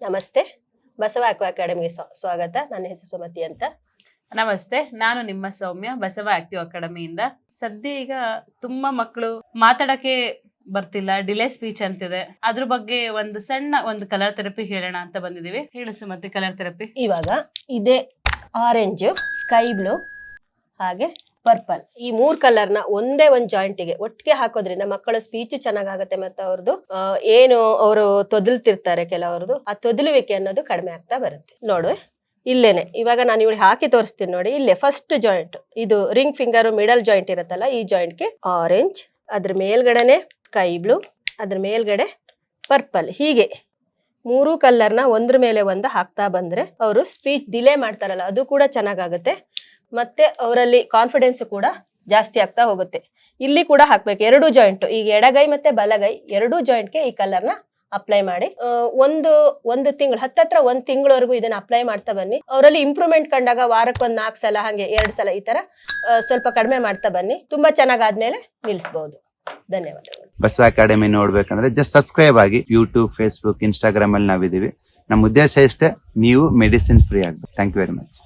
ನಮಸ್ತೆ. ಬಸವ ಅಕ್ವಾ ಅಕಾಡೆಮಿಗೆ ಸ್ವ- ಸ್ವಾಗತ. ನನ್ನ ಹೆಸರು ಸುಮತಿ ಅಂತ. ನಮಸ್ತೆ. ನಾನು ನಿಮ್ಮ ಸೌಮ್ಯ ಬಸವ ಆಕ್ಟಿವ್ ಅಕಾಡೆಮಿಯಿಂದ. ಸದ್ಯ ಈಗ ತುಂಬಾ ಮಕ್ಕಳು ಮಾತಾಡಕ್ಕೆ ಬರ್ತಿಲ್ಲ ಡಿಲೇ ಸ್ಪೀಚ್ ಅಂತಿದೆ. ಅದ್ರ ಬಗ್ಗೆ ಒಂದು ಸಣ್ಣ ಒಂದು ಕಲರ್ ಥೆರಪಿ ಹೇಳೋಣ ಅಂತ ಬಂದಿದೀವಿ ಹೇಳು ಸುಮತಿ ಕಲರ್ ಥೆರಪಿ. ಇವಾಗ ಇದೆ ಆರೆಂಜ್ ಸ್ಕೈ ಬ್ಲೂ ಹಾಗೆ ಪರ್ಪಲ್. ಈ ಮೂರ್ ಕಲರ್ನ ಒಂದೇ ಒಂದ್ ಜಾಯಿಂಟಿಗೆ ಒಟ್ಟಿಗೆ ಹಾಕೋದ್ರಿಂದ ಮಕ್ಕಳ ಸ್ಪೀಚ್ ಚೆನ್ನಾಗಾಗತ್ತೆ ಮತ್ತೆ ಅವ್ರದ್ದು ಏನು ಅವರು ತೊದಲ್ತಿರ್ತಾರೆ ಕೆಲವರದು, ಆ ತೊದಲುವಿಕೆ ಅನ್ನೋದು ಕಡಿಮೆ ಆಗ್ತಾ ಬರುತ್ತೆ. ನೋಡುವೆ, ಇಲ್ಲೇನೆ. ಇವಾಗ ನಾನು ಇವಳು ಹಾಕಿ ತೋರಿಸ್ತೀನಿ ನೋಡಿ. ಇಲ್ಲೇ ಫಸ್ಟ್ ಜಾಯಿಂಟ್ ಇದು ರಿಂಗ್ ಫಿಂಗರ್ ಮಿಡಲ್ ಜಾಯಿಂಟ್ ಇರುತ್ತಲ್ಲ, ಈ ಜಾಯಿಂಟ್ಗೆ ಆರೆಂಜ್ ಅದ್ರ ಮೇಲ್ಗಡೆನೆ ಸ್ಕೈ ಬ್ಲೂ ಅದ್ರ ಮೇಲ್ಗಡೆ ಪರ್ಪಲ್ ಹೀಗೆ ಮೂರು ಕಲರ್ನ ಒಂದ್ರ ಮೇಲೆ ಒಂದು ಹಾಕ್ತಾ ಬಂದ್ರೆ ಅವರು ಸ್ಪೀಚ್ ಡಿಲೇ ಮಾಡ್ತಾರಲ್ಲ, ಅದು ಕೂಡ ಚೆನ್ನಾಗಾಗುತ್ತೆ. ಮತ್ತೆ ಅವರಲ್ಲಿ ಕಾನ್ಫಿಡೆನ್ಸ್ ಕೂಡ ಜಾಸ್ತಿ ಆಗ್ತಾ ಹೋಗುತ್ತೆ. ಇಲ್ಲಿ ಕೂಡ ಹಾಕ್ಬೇಕು. ಎರಡು ಜಾಯಿಂಟ್ ಈಗ ಎಡಗೈ ಮತ್ತೆ ಬಲಗೈ ಎರಡೂ ಜಾಯಿಂಟ್ಗೆ ಈ ಕಲರ್ನ ಅಪ್ಲೈ ಮಾಡಿ. ಒಂದು ಒಂದು ತಿಂಗಳು, ಹತ್ತತ್ರ ಒಂದ್ ತಿಂಗಳವರೆಗೂ ಇದನ್ನ ಅಪ್ಲೈ ಮಾಡ್ತಾ ಬನ್ನಿ. ಅವರಲ್ಲಿ ಇಂಪ್ರೂವ್ಮೆಂಟ್ ಕಂಡಾಗ ವಾರಕ್ಕೆ ಒಂದ್ ನಾಲ್ಕು ಸಲ, ಹಾಗೆ ಎರಡು ಸಲ ಈ ತರ ಸ್ವಲ್ಪ ಕಡಿಮೆ ಮಾಡ್ತಾ ಬನ್ನಿ. ತುಂಬಾ ಚೆನ್ನಾಗಾದ್ಮೇಲೆ ನಿಲ್ಸ್ಬಹುದು ಧನ್ಯವಾದಗಳು. ಬಸವ ಅಕಾಡೆಮಿ ನೋಡ್ಬೇಕಂದ್ರೆ ಜಸ್ಟ್ ಸಬ್ಸ್ಕ್ರೈಬ್ ಆಗಿ ಯೂಟ್ಯೂಬ್ ಫೇಸ್ಬುಕ್ ಇನ್ಸ್ಟಾಗ್ರಾಮ್ ಅಲ್ಲಿ ನಾವಿದೀವಿ ನಮ್ಮ ಉದ್ದೇಶ ಇಷ್ಟೇ, ನೀವು ಮೆಡಿಸಿನ್ ಫ್ರೀ ಆಗ್ಬೇಕು. Thank you very much